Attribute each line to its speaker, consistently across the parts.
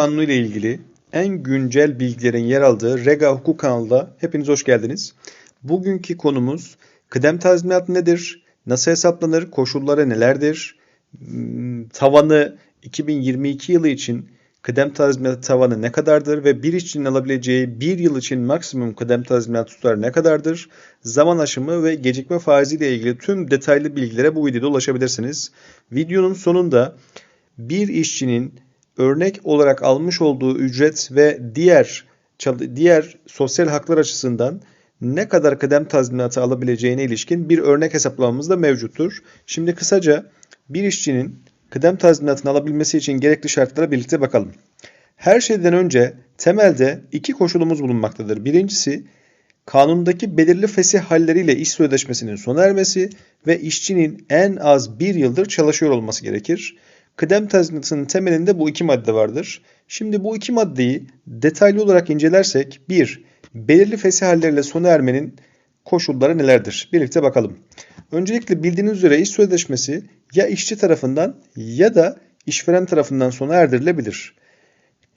Speaker 1: Kanunu ile ilgili en güncel bilgilerin yer aldığı Rega Hukuk kanalına hepiniz hoş geldiniz. Bugünkü konumuz kıdem tazminatı nedir? Nasıl hesaplanır? Koşulları nelerdir? Hmm, Tavanı 2022 yılı için kıdem tazminatı tavanı ne kadardır ve bir işçinin alabileceği bir yıl için maksimum kıdem tazminatı tutarı ne kadardır? Zaman aşımı ve gecikme faizi ile ilgili tüm detaylı bilgilere bu videoda ulaşabilirsiniz. Videonun sonunda bir işçinin örnek olarak almış olduğu ücret ve diğer diğer sosyal haklar açısından ne kadar kıdem tazminatı alabileceğine ilişkin bir örnek hesaplamamız da mevcuttur. Şimdi kısaca bir işçinin kıdem tazminatını alabilmesi için gerekli şartlara birlikte bakalım. Her şeyden önce temelde iki koşulumuz bulunmaktadır. Birincisi kanundaki belirli fesih halleriyle iş sözleşmesinin sona ermesi ve işçinin en az bir yıldır çalışıyor olması gerekir. Kıdem tazminatının temelinde bu iki madde vardır. Şimdi bu iki maddeyi detaylı olarak incelersek 1. Belirli fesih halleriyle sona ermenin koşulları nelerdir? Birlikte bakalım. Öncelikle bildiğiniz üzere iş sözleşmesi ya işçi tarafından ya da işveren tarafından sona erdirilebilir.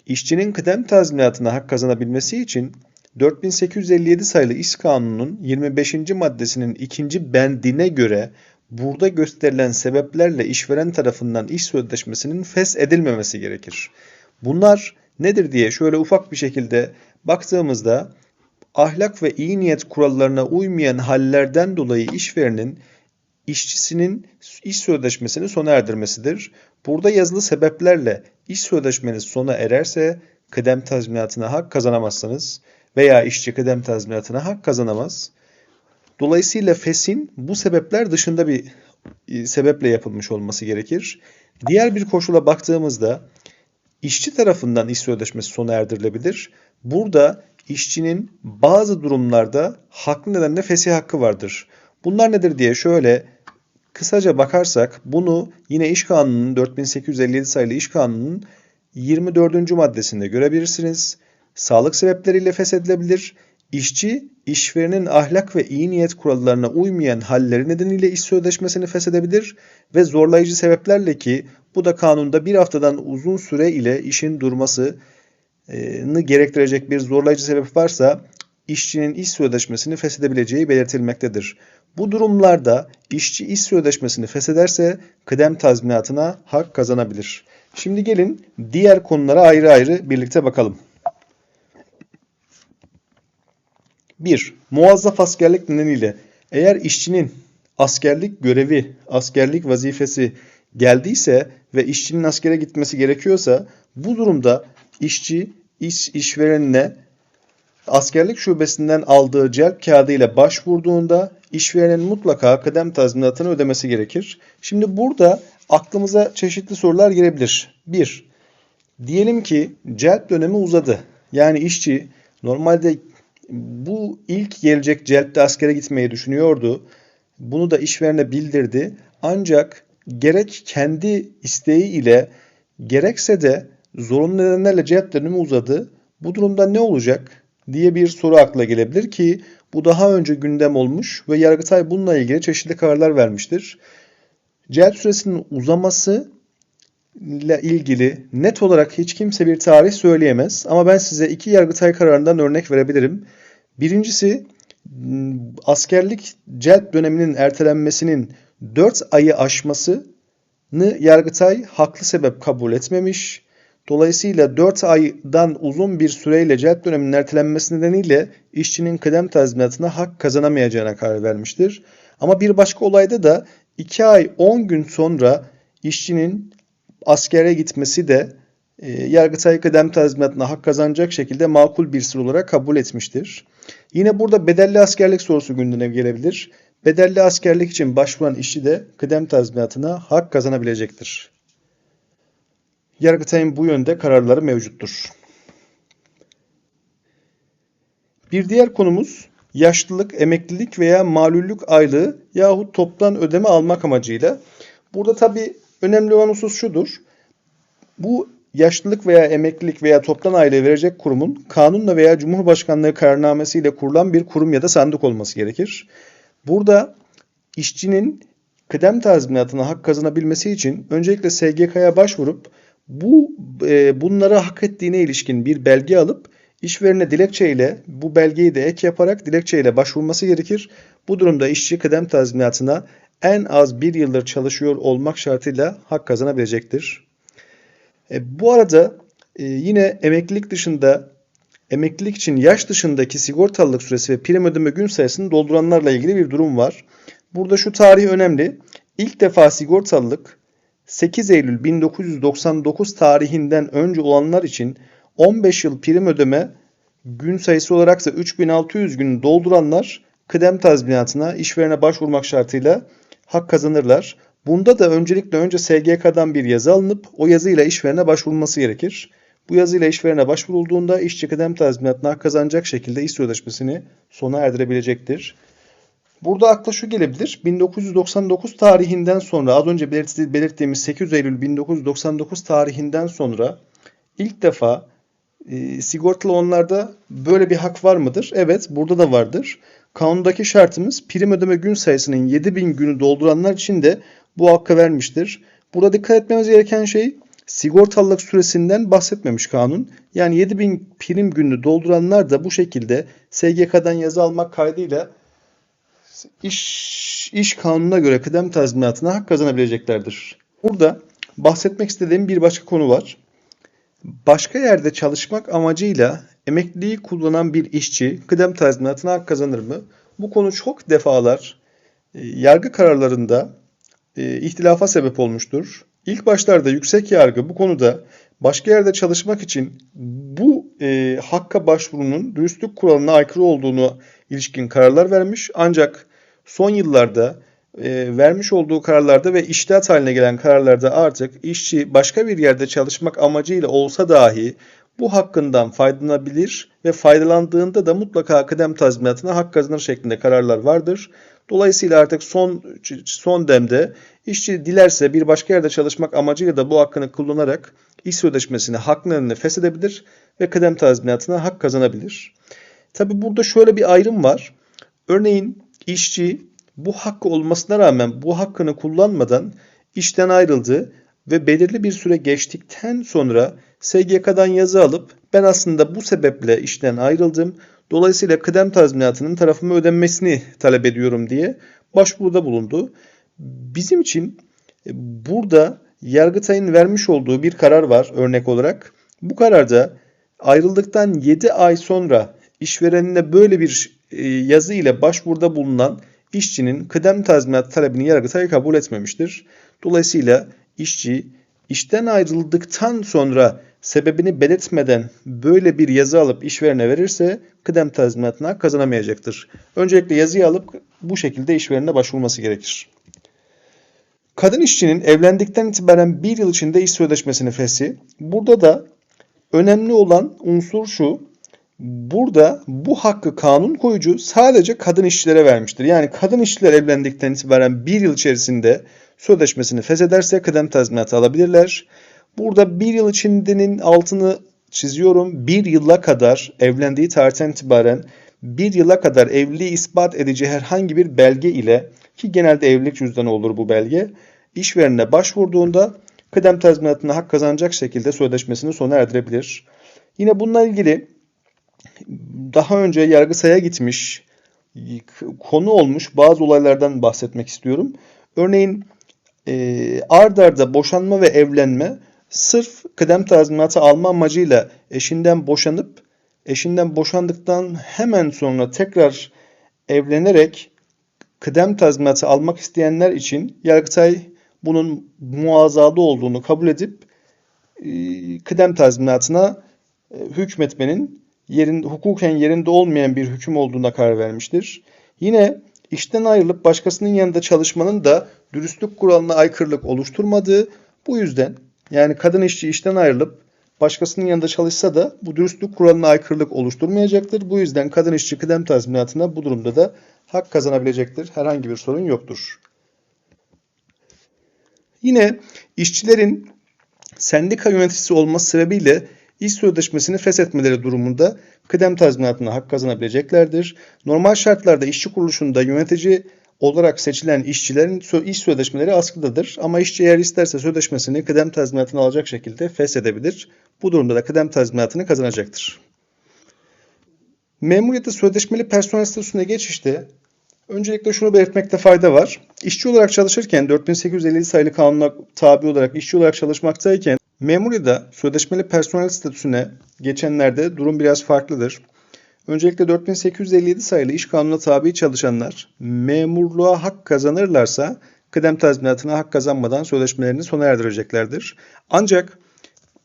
Speaker 1: İşçinin kıdem tazminatına hak kazanabilmesi için 4857 sayılı İş Kanunu'nun 25. maddesinin ikinci bendine göre burada gösterilen sebeplerle işveren tarafından iş sözleşmesinin fes edilmemesi gerekir. Bunlar nedir diye şöyle ufak bir şekilde baktığımızda ahlak ve iyi niyet kurallarına uymayan hallerden dolayı işverenin işçisinin iş sözleşmesini sona erdirmesidir. Burada yazılı sebeplerle iş sözleşmeniz sona ererse kıdem tazminatına hak kazanamazsınız veya işçi kıdem tazminatına hak kazanamaz. Dolayısıyla fesin bu sebepler dışında bir e, sebeple yapılmış olması gerekir. Diğer bir koşula baktığımızda işçi tarafından iş sözleşmesi sona erdirilebilir. Burada işçinin bazı durumlarda haklı nedenle fesih hakkı vardır. Bunlar nedir diye şöyle kısaca bakarsak bunu yine İş Kanunu'nun 4857 sayılı İş Kanunu'nun 24. maddesinde görebilirsiniz. Sağlık sebepleriyle feshedilebilir. İşçi, işverenin ahlak ve iyi niyet kurallarına uymayan halleri nedeniyle iş sözleşmesini feshedebilir ve zorlayıcı sebeplerle ki bu da kanunda bir haftadan uzun süre ile işin durmasını gerektirecek bir zorlayıcı sebep varsa işçinin iş sözleşmesini feshedebileceği belirtilmektedir. Bu durumlarda işçi iş sözleşmesini feshederse kıdem tazminatına hak kazanabilir. Şimdi gelin diğer konulara ayrı ayrı birlikte bakalım. 1. Muazzaf askerlik nedeniyle eğer işçinin askerlik görevi, askerlik vazifesi geldiyse ve işçinin askere gitmesi gerekiyorsa bu durumda işçi iş işverenine askerlik şubesinden aldığı celp kağıdı ile başvurduğunda işverenin mutlaka kıdem tazminatını ödemesi gerekir. Şimdi burada aklımıza çeşitli sorular gelebilir. 1. Diyelim ki celp dönemi uzadı. Yani işçi normalde bu ilk gelecek celpte askere gitmeyi düşünüyordu. Bunu da işverene bildirdi. Ancak gerek kendi isteği ile gerekse de zorunlu nedenlerle celp dönemi uzadı. Bu durumda ne olacak diye bir soru akla gelebilir ki bu daha önce gündem olmuş ve Yargıtay bununla ilgili çeşitli kararlar vermiştir. Celp süresinin uzaması ile ilgili net olarak hiç kimse bir tarih söyleyemez. Ama ben size iki Yargıtay kararından örnek verebilirim. Birincisi askerlik celp döneminin ertelenmesinin 4 ayı aşmasını Yargıtay haklı sebep kabul etmemiş. Dolayısıyla 4 aydan uzun bir süreyle celp döneminin ertelenmesi nedeniyle işçinin kıdem tazminatına hak kazanamayacağına karar vermiştir. Ama bir başka olayda da 2 ay 10 gün sonra işçinin askere gitmesi de Yargıtay kıdem tazminatına hak kazanacak şekilde makul bir sır olarak kabul etmiştir. Yine burada bedelli askerlik sorusu gündeme gelebilir. Bedelli askerlik için başvuran işçi de kıdem tazminatına hak kazanabilecektir. Yargıtay'ın bu yönde kararları mevcuttur. Bir diğer konumuz yaşlılık, emeklilik veya malüllük aylığı yahut toptan ödeme almak amacıyla. Burada tabi önemli olan husus şudur. Bu yaşlılık veya emeklilik veya toptan aylığı verecek kurumun kanunla veya Cumhurbaşkanlığı kararnamesiyle kurulan bir kurum ya da sandık olması gerekir. Burada işçinin kıdem tazminatına hak kazanabilmesi için öncelikle SGK'ya başvurup bu e, bunları hak ettiğine ilişkin bir belge alıp işverene dilekçeyle bu belgeyi de ek yaparak dilekçeyle başvurması gerekir. Bu durumda işçi kıdem tazminatına en az bir yıldır çalışıyor olmak şartıyla hak kazanabilecektir. E, bu arada e, yine emeklilik dışında emeklilik için yaş dışındaki sigortalılık süresi ve prim ödeme gün sayısını dolduranlarla ilgili bir durum var. Burada şu tarih önemli. İlk defa sigortalılık 8 Eylül 1999 tarihinden önce olanlar için 15 yıl prim ödeme gün sayısı olaraksa 3600 gün dolduranlar kıdem tazminatına işverene başvurmak şartıyla hak kazanırlar. Bunda da öncelikle önce SGK'dan bir yazı alınıp o yazıyla işverene başvurulması gerekir. Bu yazıyla işverene başvurulduğunda işçi kıdem tazminatına hak kazanacak şekilde iş sözleşmesini sona erdirebilecektir. Burada akla şu gelebilir. 1999 tarihinden sonra az önce belirttiğimiz 8 Eylül 1999 tarihinden sonra ilk defa e, sigortalı onlarda böyle bir hak var mıdır? Evet burada da vardır. Kanundaki şartımız prim ödeme gün sayısının 7000 günü dolduranlar için de bu hakkı vermiştir. Burada dikkat etmemiz gereken şey sigortalılık süresinden bahsetmemiş kanun. Yani 7000 prim gününü dolduranlar da bu şekilde SGK'dan yazı almak kaydıyla iş, iş kanununa göre kıdem tazminatına hak kazanabileceklerdir. Burada bahsetmek istediğim bir başka konu var. Başka yerde çalışmak amacıyla emekliliği kullanan bir işçi kıdem tazminatına hak kazanır mı? Bu konu çok defalar e, yargı kararlarında e, ihtilafa sebep olmuştur. İlk başlarda yüksek yargı bu konuda başka yerde çalışmak için bu e, hakka başvurunun dürüstlük kuralına aykırı olduğunu ilişkin kararlar vermiş. Ancak son yıllarda e, vermiş olduğu kararlarda ve iştihat haline gelen kararlarda artık işçi başka bir yerde çalışmak amacıyla olsa dahi bu hakkından faydalanabilir ve faydalandığında da mutlaka kıdem tazminatına hak kazanır şeklinde kararlar vardır. Dolayısıyla artık son son demde işçi dilerse bir başka yerde çalışmak amacıyla da bu hakkını kullanarak iş sözleşmesini haklarını feshedebilir ve kıdem tazminatına hak kazanabilir. Tabi burada şöyle bir ayrım var. Örneğin işçi bu hakkı olmasına rağmen bu hakkını kullanmadan işten ayrıldı ve belirli bir süre geçtikten sonra SGK'dan yazı alıp ben aslında bu sebeple işten ayrıldım. Dolayısıyla kıdem tazminatının tarafıma ödenmesini talep ediyorum diye başvuruda bulundu. Bizim için e, burada Yargıtay'ın vermiş olduğu bir karar var örnek olarak. Bu kararda ayrıldıktan 7 ay sonra işverenine böyle bir e, yazı ile başvuruda bulunan işçinin kıdem tazminat talebini Yargıtay kabul etmemiştir. Dolayısıyla işçi işten ayrıldıktan sonra sebebini belirtmeden böyle bir yazı alıp işverene verirse kıdem tazminatına kazanamayacaktır. Öncelikle yazıyı alıp bu şekilde işverene başvurması gerekir. Kadın işçinin evlendikten itibaren bir yıl içinde iş sözleşmesini feshi. Burada da önemli olan unsur şu. Burada bu hakkı kanun koyucu sadece kadın işçilere vermiştir. Yani kadın işçiler evlendikten itibaren bir yıl içerisinde sözleşmesini feshederse kıdem tazminatı alabilirler. Burada bir yıl içindenin altını çiziyorum. Bir yıla kadar evlendiği tarihten itibaren bir yıla kadar evliliği ispat edici herhangi bir belge ile ki genelde evlilik cüzdanı olur bu belge işverenine başvurduğunda kıdem tazminatına hak kazanacak şekilde sözleşmesini sona erdirebilir. Yine bununla ilgili daha önce Yargısay'a gitmiş, konu olmuş bazı olaylardan bahsetmek istiyorum. Örneğin e, ard arda boşanma ve evlenme sırf kıdem tazminatı alma amacıyla eşinden boşanıp eşinden boşandıktan hemen sonra tekrar evlenerek kıdem tazminatı almak isteyenler için Yargıtay bunun muazzada olduğunu kabul edip e, kıdem tazminatına e, hükmetmenin yerin, hukuken yerinde olmayan bir hüküm olduğuna karar vermiştir. Yine işten ayrılıp başkasının yanında çalışmanın da dürüstlük kuralına aykırılık oluşturmadığı bu yüzden yani kadın işçi işten ayrılıp başkasının yanında çalışsa da bu dürüstlük kuralına aykırılık oluşturmayacaktır. Bu yüzden kadın işçi kıdem tazminatına bu durumda da hak kazanabilecektir. Herhangi bir sorun yoktur. Yine işçilerin sendika yöneticisi olması sebebiyle iş sözleşmesini feshetmeleri durumunda kıdem tazminatına hak kazanabileceklerdir. Normal şartlarda işçi kuruluşunda yönetici olarak seçilen işçilerin iş sözleşmeleri askıdadır. Ama işçi eğer isterse sözleşmesini kıdem tazminatını alacak şekilde feshedebilir. Bu durumda da kıdem tazminatını kazanacaktır. Memuriyete sözleşmeli personel statüsüne geçişte öncelikle şunu belirtmekte fayda var. İşçi olarak çalışırken 4850 sayılı kanuna tabi olarak işçi olarak çalışmaktayken memuriyede sözleşmeli personel statüsüne geçenlerde durum biraz farklıdır. Öncelikle 4857 sayılı iş kanununa tabi çalışanlar memurluğa hak kazanırlarsa kıdem tazminatına hak kazanmadan sözleşmelerini sona erdireceklerdir. Ancak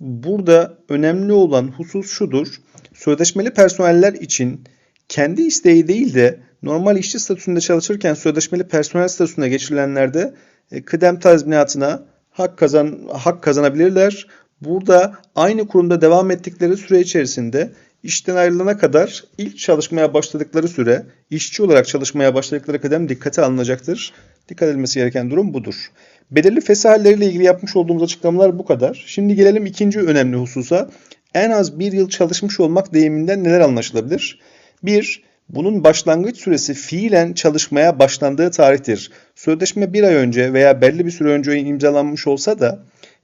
Speaker 1: burada önemli olan husus şudur. Sözleşmeli personeller için kendi isteği değil de normal işçi statüsünde çalışırken sözleşmeli personel statüsüne geçirilenlerde e, kıdem tazminatına hak kazan hak kazanabilirler. Burada aynı kurumda devam ettikleri süre içerisinde işten ayrılana kadar ilk çalışmaya başladıkları süre işçi olarak çalışmaya başladıkları kıdem dikkate alınacaktır. Dikkat edilmesi gereken durum budur. Belirli fesahalleriyle ilgili yapmış olduğumuz açıklamalar bu kadar. Şimdi gelelim ikinci önemli hususa. En az bir yıl çalışmış olmak deyiminden neler anlaşılabilir? 1. Bunun başlangıç süresi fiilen çalışmaya başlandığı tarihtir. Sözleşme bir ay önce veya belli bir süre önce imzalanmış olsa da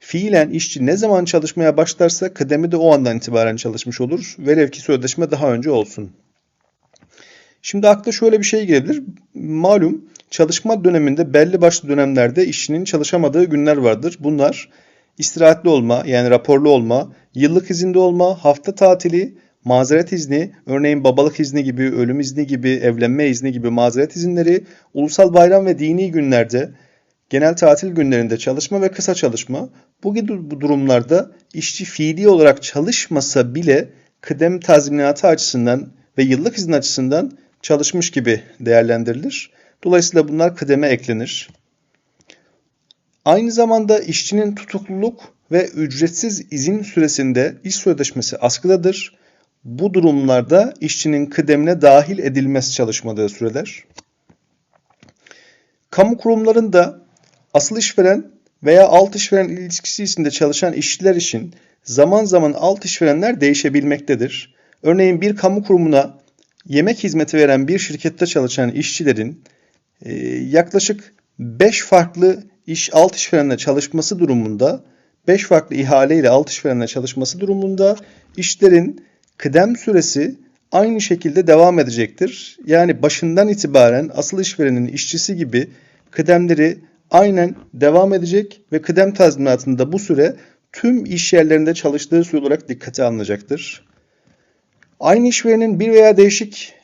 Speaker 1: fiilen işçi ne zaman çalışmaya başlarsa kıdemi de o andan itibaren çalışmış olur. Velev ki sözleşme daha önce olsun. Şimdi akla şöyle bir şey gelebilir. Malum çalışma döneminde belli başlı dönemlerde işçinin çalışamadığı günler vardır. Bunlar istirahatli olma yani raporlu olma, yıllık izinde olma, hafta tatili, mazeret izni, örneğin babalık izni gibi, ölüm izni gibi, evlenme izni gibi mazeret izinleri, ulusal bayram ve dini günlerde, genel tatil günlerinde çalışma ve kısa çalışma. Bu gibi bu durumlarda işçi fiili olarak çalışmasa bile kıdem tazminatı açısından ve yıllık izin açısından çalışmış gibi değerlendirilir. Dolayısıyla bunlar kıdeme eklenir. Aynı zamanda işçinin tutukluluk ve ücretsiz izin süresinde iş sözleşmesi askıdadır. Bu durumlarda işçinin kıdemine dahil edilmesi çalışmadığı süreler. Kamu kurumlarında asıl işveren veya alt işveren ilişkisi içinde çalışan işçiler için zaman zaman alt işverenler değişebilmektedir. Örneğin bir kamu kurumuna yemek hizmeti veren bir şirkette çalışan işçilerin e, yaklaşık 5 farklı iş alt işverenle çalışması durumunda 5 farklı ihale ile alt işverenle çalışması durumunda işlerin kıdem süresi aynı şekilde devam edecektir. Yani başından itibaren asıl işverenin işçisi gibi kıdemleri aynen devam edecek ve kıdem tazminatında bu süre tüm iş yerlerinde çalıştığı süre olarak dikkate alınacaktır. Aynı işverenin bir veya değişik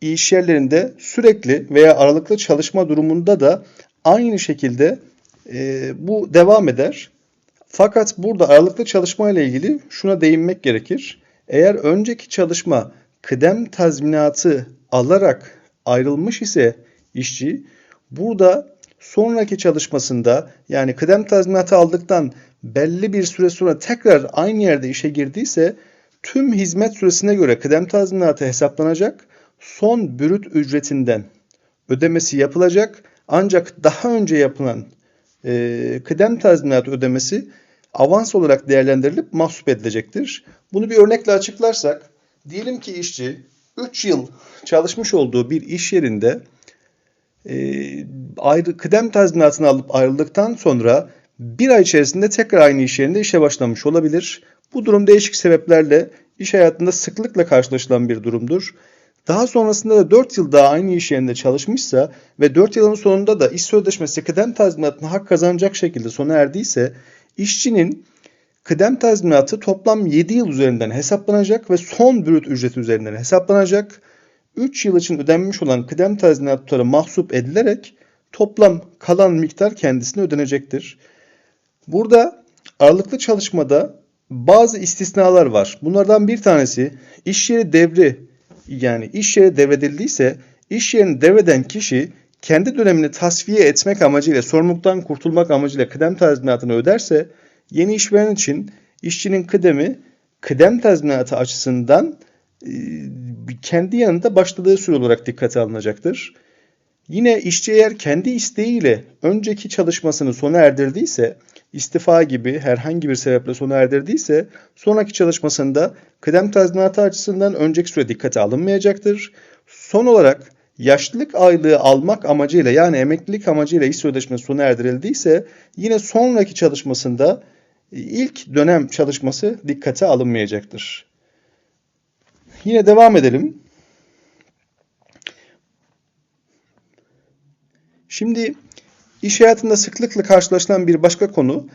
Speaker 1: iş yerlerinde sürekli veya aralıklı çalışma durumunda da aynı şekilde e, bu devam eder. Fakat burada aralıklı çalışma ile ilgili şuna değinmek gerekir. Eğer önceki çalışma kıdem tazminatı alarak ayrılmış ise işçi burada sonraki çalışmasında yani kıdem tazminatı aldıktan belli bir süre sonra tekrar aynı yerde işe girdiyse tüm hizmet süresine göre kıdem tazminatı hesaplanacak. Son bürüt ücretinden ödemesi yapılacak. Ancak daha önce yapılan e, kıdem tazminatı ödemesi avans olarak değerlendirilip mahsup edilecektir. Bunu bir örnekle açıklarsak, diyelim ki işçi 3 yıl çalışmış olduğu bir iş yerinde e, ayrı, kıdem tazminatını alıp ayrıldıktan sonra bir ay içerisinde tekrar aynı iş yerinde işe başlamış olabilir. Bu durum değişik sebeplerle iş hayatında sıklıkla karşılaşılan bir durumdur. Daha sonrasında da 4 yıl daha aynı iş yerinde çalışmışsa ve 4 yılın sonunda da iş sözleşmesi kıdem tazminatına hak kazanacak şekilde sona erdiyse işçinin kıdem tazminatı toplam 7 yıl üzerinden hesaplanacak ve son brüt ücreti üzerinden hesaplanacak. 3 yıl için ödenmiş olan kıdem tazminat tutarı mahsup edilerek toplam kalan miktar kendisine ödenecektir. Burada aralıklı çalışmada bazı istisnalar var. Bunlardan bir tanesi iş yeri devri yani iş yeri devredildiyse iş yerini devreden kişi kendi dönemini tasfiye etmek amacıyla sorumluluktan kurtulmak amacıyla kıdem tazminatını öderse yeni işveren için işçinin kıdemi kıdem tazminatı açısından e, kendi yanında başladığı süre olarak dikkate alınacaktır. Yine işçi eğer kendi isteğiyle önceki çalışmasını sona erdirdiyse, istifa gibi herhangi bir sebeple sona erdirdiyse, sonraki çalışmasında kıdem tazminatı açısından önceki süre dikkate alınmayacaktır. Son olarak yaşlılık aylığı almak amacıyla yani emeklilik amacıyla iş sözleşmesi sona erdirildiyse yine sonraki çalışmasında ilk dönem çalışması dikkate alınmayacaktır. Yine devam edelim. Şimdi iş hayatında sıklıkla karşılaşılan bir başka konu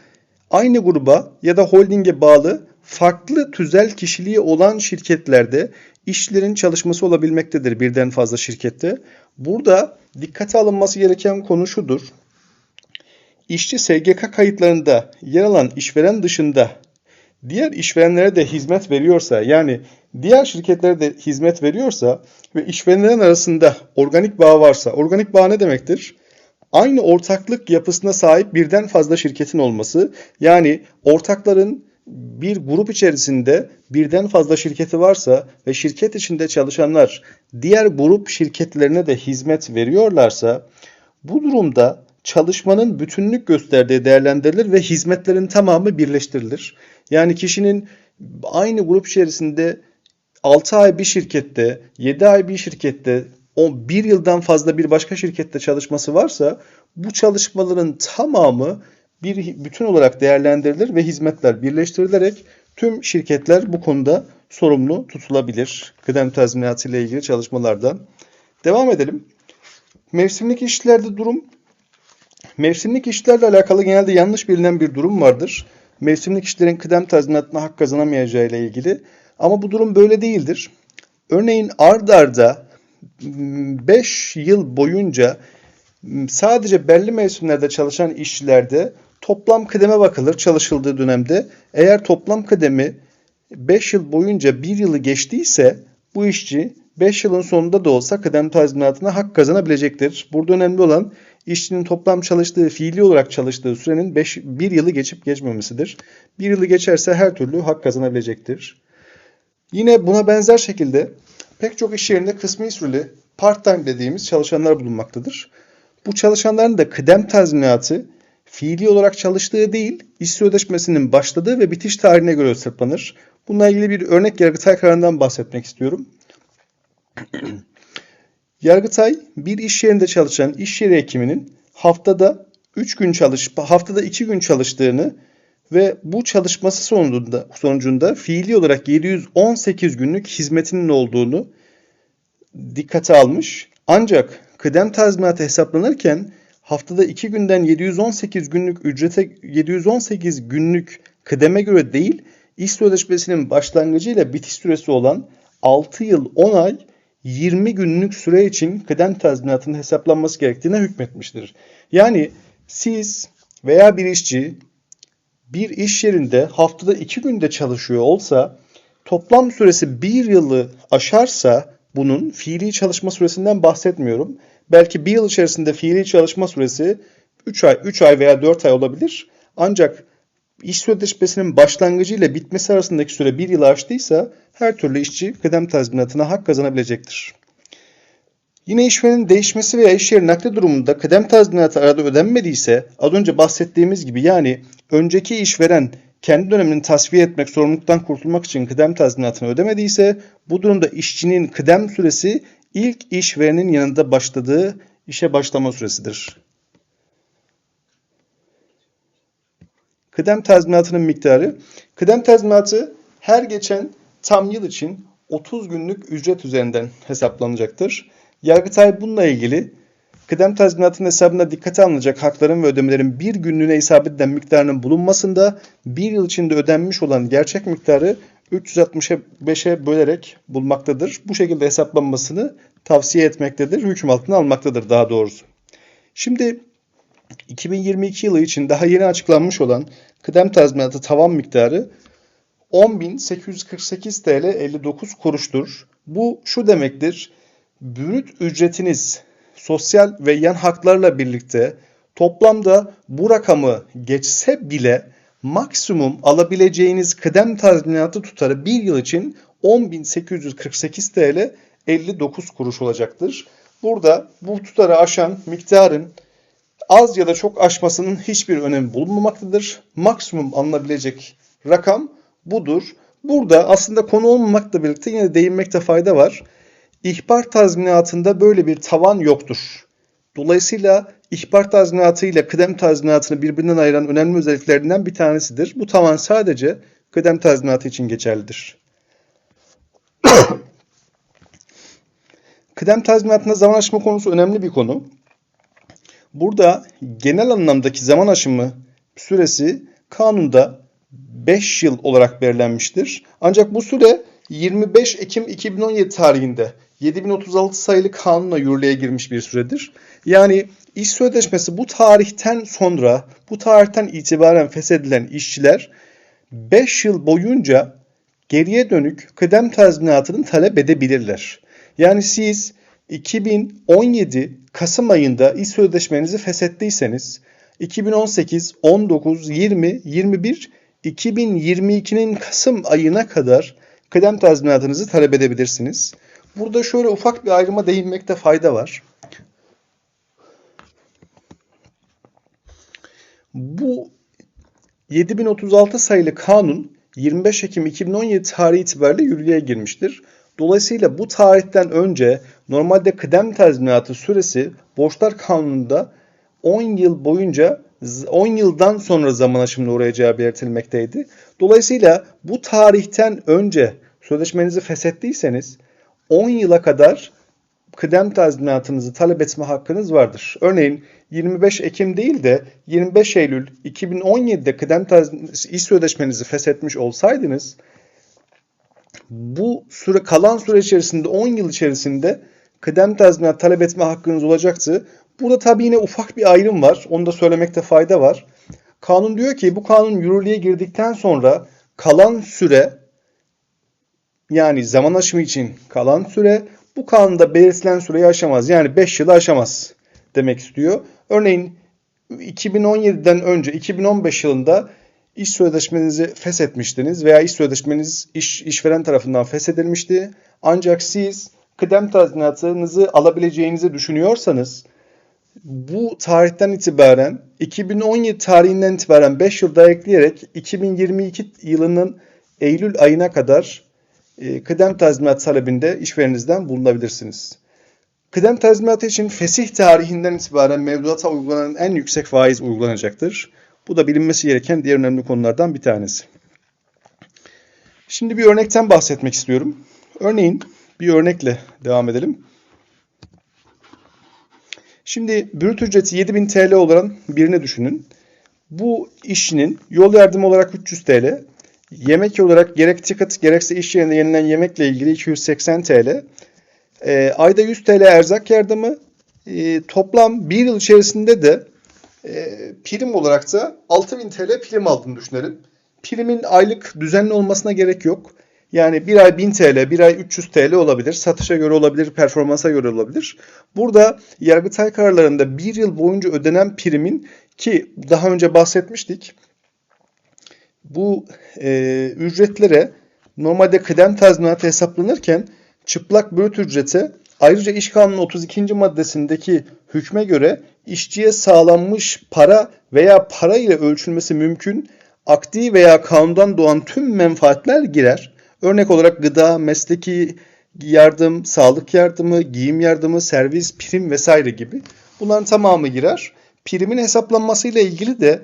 Speaker 1: aynı gruba ya da holdinge bağlı farklı tüzel kişiliği olan şirketlerde işçilerin çalışması olabilmektedir birden fazla şirkette. Burada dikkate alınması gereken konu şudur. İşçi SGK kayıtlarında yer alan işveren dışında diğer işverenlere de hizmet veriyorsa yani diğer şirketlere de hizmet veriyorsa ve işverenlerin arasında organik bağ varsa organik bağ ne demektir? Aynı ortaklık yapısına sahip birden fazla şirketin olması yani ortakların bir grup içerisinde birden fazla şirketi varsa ve şirket içinde çalışanlar diğer grup şirketlerine de hizmet veriyorlarsa bu durumda çalışmanın bütünlük gösterdiği değerlendirilir ve hizmetlerin tamamı birleştirilir. Yani kişinin aynı grup içerisinde 6 ay bir şirkette, 7 ay bir şirkette, 1 yıldan fazla bir başka şirkette çalışması varsa bu çalışmaların tamamı bir bütün olarak değerlendirilir ve hizmetler birleştirilerek tüm şirketler bu konuda sorumlu tutulabilir. Kıdem tazminatı ile ilgili çalışmalardan. Devam edelim. Mevsimlik işlerde durum Mevsimlik işlerle alakalı genelde yanlış bilinen bir durum vardır. Mevsimlik işlerin kıdem tazminatına hak kazanamayacağı ile ilgili. Ama bu durum böyle değildir. Örneğin ard arda 5 yıl boyunca sadece belli mevsimlerde çalışan işçilerde toplam kıdeme bakılır çalışıldığı dönemde. Eğer toplam kıdemi 5 yıl boyunca 1 yılı geçtiyse bu işçi 5 yılın sonunda da olsa kıdem tazminatına hak kazanabilecektir. Burada önemli olan işçinin toplam çalıştığı, fiili olarak çalıştığı sürenin 5, 1 yılı geçip geçmemesidir. 1 yılı geçerse her türlü hak kazanabilecektir. Yine buna benzer şekilde pek çok iş yerinde kısmi süreli part-time dediğimiz çalışanlar bulunmaktadır. Bu çalışanların da kıdem tazminatı fiili olarak çalıştığı değil, iş sözleşmesinin başladığı ve bitiş tarihine göre sırtlanır. Bununla ilgili bir örnek Yargıtay kararından bahsetmek istiyorum. Yargıtay bir iş yerinde çalışan iş yeri hekiminin haftada 3 gün çalış haftada 2 gün çalıştığını ve bu çalışması sonucunda sonucunda fiili olarak 718 günlük hizmetinin olduğunu dikkate almış. Ancak kıdem tazminatı hesaplanırken haftada 2 günden 718 günlük ücrete 718 günlük kıdeme göre değil, iş sözleşmesinin başlangıcıyla bitiş süresi olan 6 yıl 10 ay 20 günlük süre için kıdem tazminatının hesaplanması gerektiğine hükmetmiştir. Yani siz veya bir işçi bir iş yerinde haftada 2 günde çalışıyor olsa toplam süresi 1 yılı aşarsa bunun fiili çalışma süresinden bahsetmiyorum. Belki bir yıl içerisinde fiili çalışma süresi 3 ay, 3 ay veya 4 ay olabilir. Ancak iş sözleşmesinin başlangıcı ile bitmesi arasındaki süre bir yıl aştıysa her türlü işçi kıdem tazminatına hak kazanabilecektir. Yine işverenin değişmesi veya iş yeri nakli durumunda kıdem tazminatı arada ödenmediyse az önce bahsettiğimiz gibi yani önceki işveren kendi dönemini tasfiye etmek, sorumluluktan kurtulmak için kıdem tazminatını ödemediyse bu durumda işçinin kıdem süresi ilk işverenin yanında başladığı işe başlama süresidir. Kıdem tazminatının miktarı. Kıdem tazminatı her geçen tam yıl için 30 günlük ücret üzerinden hesaplanacaktır. Yargıtay bununla ilgili kıdem tazminatının hesabında dikkate alınacak hakların ve ödemelerin bir günlüğüne isabet eden miktarının bulunmasında bir yıl içinde ödenmiş olan gerçek miktarı 365'e bölerek bulmaktadır. Bu şekilde hesaplanmasını tavsiye etmektedir. Hüküm altına almaktadır daha doğrusu. Şimdi 2022 yılı için daha yeni açıklanmış olan kıdem tazminatı tavan miktarı 10.848 TL 59 kuruştur. Bu şu demektir. Brüt ücretiniz sosyal ve yan haklarla birlikte toplamda bu rakamı geçse bile maksimum alabileceğiniz kıdem tazminatı tutarı bir yıl için 10.848 TL 59 kuruş olacaktır. Burada bu tutarı aşan miktarın az ya da çok aşmasının hiçbir önemi bulunmamaktadır. Maksimum alınabilecek rakam budur. Burada aslında konu olmamakla birlikte yine değinmekte fayda var. İhbar tazminatında böyle bir tavan yoktur. Dolayısıyla ihbar tazminatı ile kıdem tazminatını birbirinden ayıran önemli özelliklerinden bir tanesidir. Bu tavan sadece kıdem tazminatı için geçerlidir. kıdem tazminatında zaman aşımı konusu önemli bir konu. Burada genel anlamdaki zaman aşımı süresi kanunda 5 yıl olarak belirlenmiştir. Ancak bu süre 25 Ekim 2017 tarihinde 7036 sayılı kanunla yürürlüğe girmiş bir süredir. Yani iş sözleşmesi bu tarihten sonra, bu tarihten itibaren feshedilen işçiler 5 yıl boyunca geriye dönük kıdem tazminatını talep edebilirler. Yani siz 2017 Kasım ayında iş sözleşmenizi feshettiyseniz 2018, 19, 20, 21, 2022'nin Kasım ayına kadar kıdem tazminatınızı talep edebilirsiniz. Burada şöyle ufak bir ayrıma değinmekte fayda var. Bu 7036 sayılı kanun 25 Ekim 2017 tarihi itibariyle yürürlüğe girmiştir. Dolayısıyla bu tarihten önce normalde kıdem tazminatı süresi borçlar kanununda 10 yıl boyunca 10 yıldan sonra zaman aşımına uğrayacağı belirtilmekteydi. Dolayısıyla bu tarihten önce sözleşmenizi feshettiyseniz 10 yıla kadar kıdem tazminatınızı talep etme hakkınız vardır. Örneğin 25 Ekim değil de 25 Eylül 2017'de kıdem iş sözleşmenizi feshetmiş olsaydınız bu süre kalan süre içerisinde 10 yıl içerisinde kıdem tazminat talep etme hakkınız olacaktı. Burada tabii yine ufak bir ayrım var. Onu da söylemekte fayda var. Kanun diyor ki bu kanun yürürlüğe girdikten sonra kalan süre yani zaman aşımı için kalan süre bu kanunda belirtilen süreyi aşamaz. Yani 5 yılı aşamaz demek istiyor. Örneğin 2017'den önce 2015 yılında iş sözleşmenizi feshetmiştiniz veya iş sözleşmeniz iş, işveren tarafından feshedilmişti. Ancak siz kıdem tazminatınızı alabileceğinizi düşünüyorsanız bu tarihten itibaren 2017 tarihinden itibaren 5 yıl daha ekleyerek 2022 yılının Eylül ayına kadar e, kıdem tazminat talebinde işvereninizden bulunabilirsiniz. Kıdem tazminatı için fesih tarihinden itibaren mevduata uygulanan en yüksek faiz uygulanacaktır. Bu da bilinmesi gereken diğer önemli konulardan bir tanesi. Şimdi bir örnekten bahsetmek istiyorum. Örneğin bir örnekle devam edelim. Şimdi brüt ücreti 7000 TL olan birini düşünün. Bu işçinin yol yardımı olarak 300 TL, yemek olarak gerek ticket gerekse iş yerinde yenilen yemekle ilgili 280 TL, e, ayda 100 TL erzak yardımı, e, toplam bir yıl içerisinde de e, prim olarak da 6000 TL prim aldığını düşünelim. Primin aylık düzenli olmasına gerek yok. Yani bir ay 1000 TL, bir ay 300 TL olabilir. Satışa göre olabilir, performansa göre olabilir. Burada Yargıtay kararlarında bir yıl boyunca ödenen primin ki daha önce bahsetmiştik. Bu e, ücretlere normalde kıdem tazminatı hesaplanırken çıplak brüt ücrete ayrıca İş Kanunu 32. maddesindeki hükme göre işçiye sağlanmış para veya para ile ölçülmesi mümkün akdi veya kanundan doğan tüm menfaatler girer. Örnek olarak gıda, mesleki yardım, sağlık yardımı, giyim yardımı, servis, prim vesaire gibi. Bunların tamamı girer. Primin hesaplanmasıyla ilgili de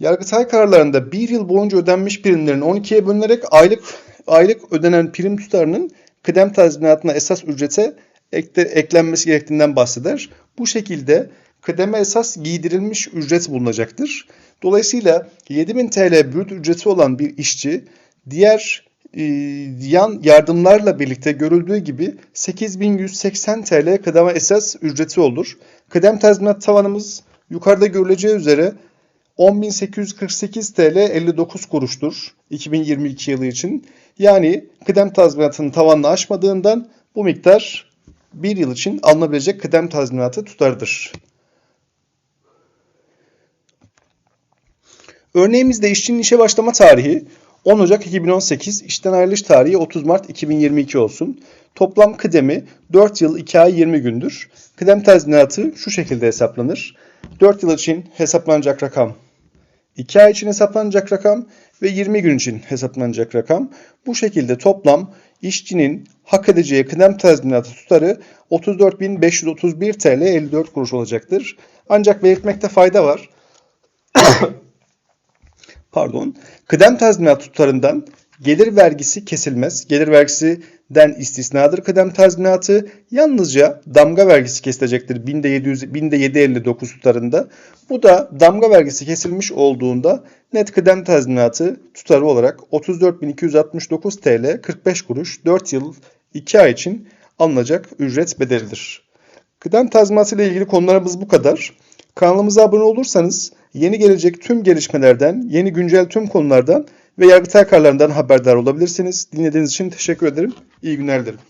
Speaker 1: Yargıtay kararlarında bir yıl boyunca ödenmiş primlerin 12'ye bölünerek aylık aylık ödenen prim tutarının kıdem tazminatına esas ücrete ekle, eklenmesi gerektiğinden bahseder. Bu şekilde kıdeme esas giydirilmiş ücret bulunacaktır. Dolayısıyla 7000 TL brüt ücreti olan bir işçi diğer yan yardımlarla birlikte görüldüğü gibi 8180 TL kıdeme esas ücreti olur. Kıdem tazminat tavanımız yukarıda görüleceği üzere 10.848 TL 59 kuruştur 2022 yılı için. Yani kıdem tazminatının tavanını aşmadığından bu miktar bir yıl için alınabilecek kıdem tazminatı tutarıdır. Örneğimizde işçinin işe başlama tarihi 10 Ocak 2018, işten ayrılış tarihi 30 Mart 2022 olsun. Toplam kıdemi 4 yıl 2 ay 20 gündür. Kıdem tazminatı şu şekilde hesaplanır. 4 yıl için hesaplanacak rakam 2 ay için hesaplanacak rakam ve 20 gün için hesaplanacak rakam. Bu şekilde toplam işçinin hak edeceği kıdem tazminatı tutarı 34.531 TL 54 kuruş olacaktır. Ancak belirtmekte fayda var. Pardon. Kıdem tazminatı tutarından gelir vergisi kesilmez. Gelir vergisinden istisnadır kıdem tazminatı. Yalnızca damga vergisi kesilecektir binde 700 binde 759 tutarında. Bu da damga vergisi kesilmiş olduğunda net kıdem tazminatı tutarı olarak 34.269 TL 45 kuruş 4 yıl 2 ay için alınacak ücret bedelidir. Kıdem tazminatı ile ilgili konularımız bu kadar. Kanalımıza abone olursanız yeni gelecek tüm gelişmelerden, yeni güncel tüm konulardan ve Yargıtay kararlarından haberdar olabilirsiniz. Dinlediğiniz için teşekkür ederim. İyi günler dilerim.